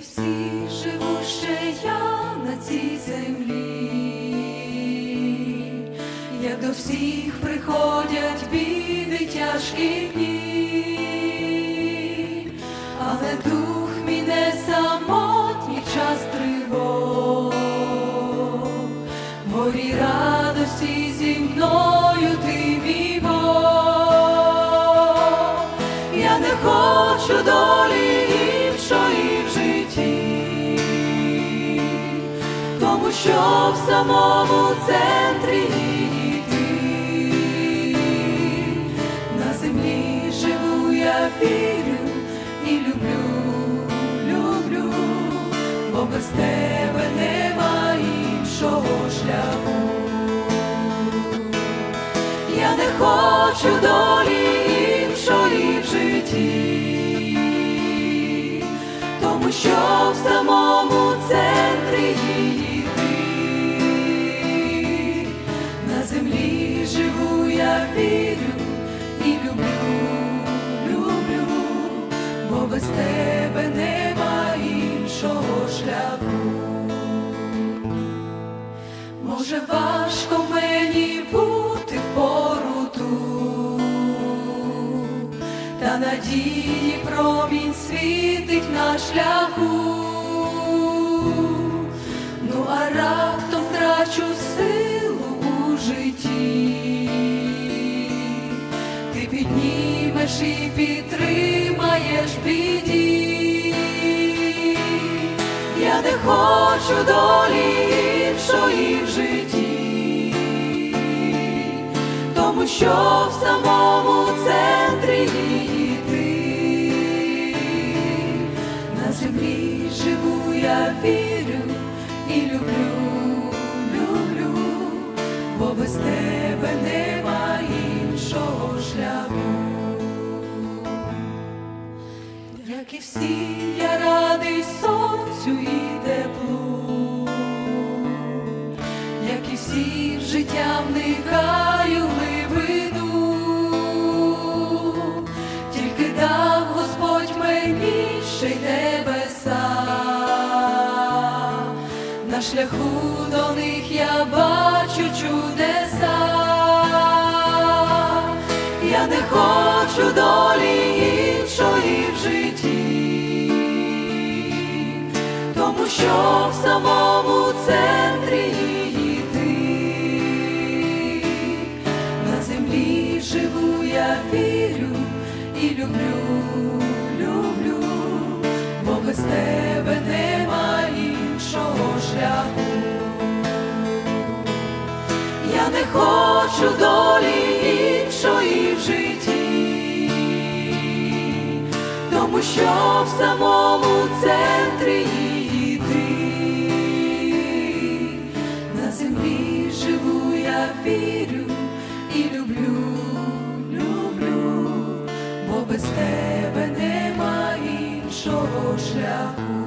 всі живу ще я на цій землі, як до всіх приходять біди тяжкі дні, в самому центрі ти. на землі живу, я вірю і люблю, люблю, бо без тебе нема іншого шляху. Я не хочу долі іншої в житті, тому що в самому центрі її вірю і люблю, люблю, бо без тебе нема іншого шляху. Може, важко мені бути в пору тут, та надії промінь світить на шляху, ну а раптом втрачу силу у житті, піднімеш і підтримаєш біді. Я не хочу долі іншої в житті, тому що в самому центрі її ти. на землі живу, я вірю і люблю, люблю, бо без тебе нема іншого шляху. Як і всі, я радий сонцю і теплу, як і всі в життя вникаю глибину, тільки дав Господь мені ще й небеса, на шляху до них я бачу чудеса. Я не хочу долі тому що в самому центрі її ти. на землі живу, я вірю і люблю, люблю, бо без тебе нема іншого шляху. Я не хочу долі іншої в житті, тому що в самому вірю і люблю, люблю, бо без тебе нема іншого шляху.